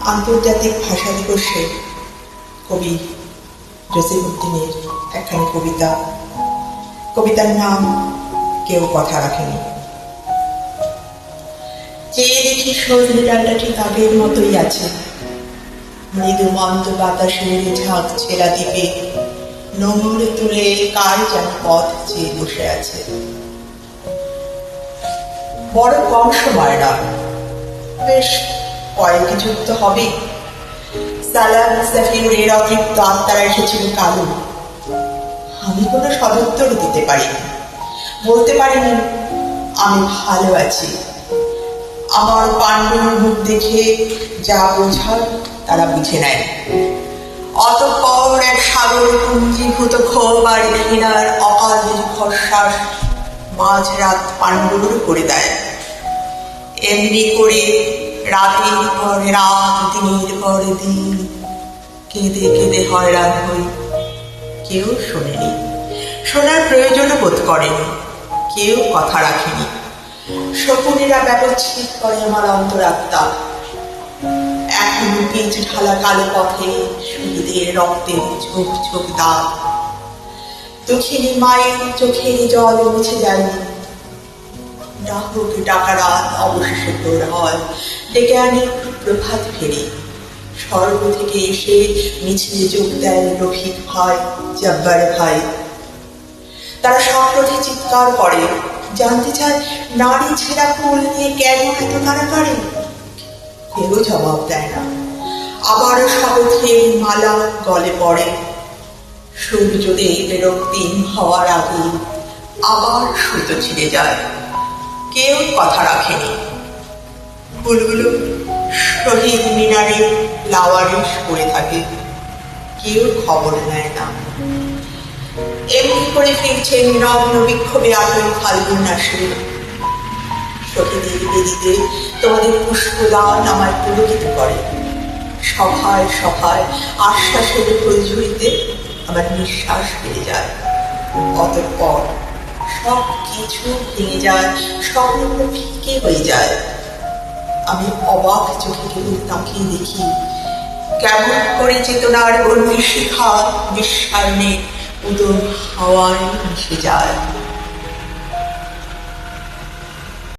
আন্তর্জাতিক ভাষা দিবসে কবি জসিমুদ্দিনের একখানি কবিতা। কবিতার নাম কেউ কথা রাখেনি। চেয়ে দেখি সজনে ডালটা ঠিক আগের মতোই আছে। মৃদু মন্দ বাতাসের ঝাঁক ছেলা দ্বীপে নোংর তুলে কার যেন পথ চেয়ে বসে আছে। বড় কম সময় না। বেশ কয়েক যুগ তো হবে। সালাম সাফিউরের অতৃপ্ত আত্মারা এসেছিল কালো। আমি কোনো সদুত্তর দিতে পারিনি বলতে পারিনি, আমি ভালো আছি। আমার পাণ্ডুর মুখ দেখে যা বোঝার তারা বুঝে নেয়। অতঃপর এক সাগর পুঞ্জীভূত ক্ষোভ আর ঘৃণার অকাল খশ্বাস মাঝ রাত পাণ্ডুর করে দেয়। এমনি করে রাতের পর রাত, দিনের পর দিন। কেঁদে কেঁদে হয়রান হই। কেউ শোনেনি। শোনার প্রয়োজনও বোধ করেনি। কেউ কথা রাখেনি। শকুনেরা ব্যবচ্ছেদ করে আমার অন্তরাত্মা। এখন পিচ ঢালা কালো পথে শহীদের রক্তের ঝোঁক ঝোঁক দাগ। দুঃখিনী মায়ের চোখের জল মুছে যায়নি। ডাকুক ডাকা অবশেষে তোর হয়। ডেকে আনে প্রভাত ফেরি। স্বর্গ থেকে এসে মিছিলে যোগ দেন রফিক ভাই জব্বার ভাই তারা সক্রোধে চিৎকার করে, জানতে চায় নারী ছেঁড়া ফুল নিয়ে কেন এত কারাকারি কেউ জবাব দেয় না। আবার শপথের মালা গলে পড়ে। সূর্যোদয় রক্তিম হওয়ার আগে আবার সুতো ছিঁড়ে যায়। কথা রাখেনি। ফুলগুলো শহীদ মিনারে লাওয়ারিশ করে থাকে। কেউ খবর নেয় না। এমনি করে ফিরছে নগ্ন বিক্ষোভে আলোয় ফাল্গুন আসে। তোমাদের পুষ্পদান আমায় পুলকিত করে। সভায় সভায় আশ্বাসের ফুলঝুড়িতে আমার নিঃশ্বাস বেড়ে যায়। অতঃপর সব কিছু ভেঙে যায় স্বপ্নগুলো ফিকে হয়ে যায়। আমি অবাক চোখে কেবল তাকিয়ে দেখি, কেমন করে চেতনার বন্দি শিখা বিশ্বায়নে উদর হাওয়ায় মিশে যায়।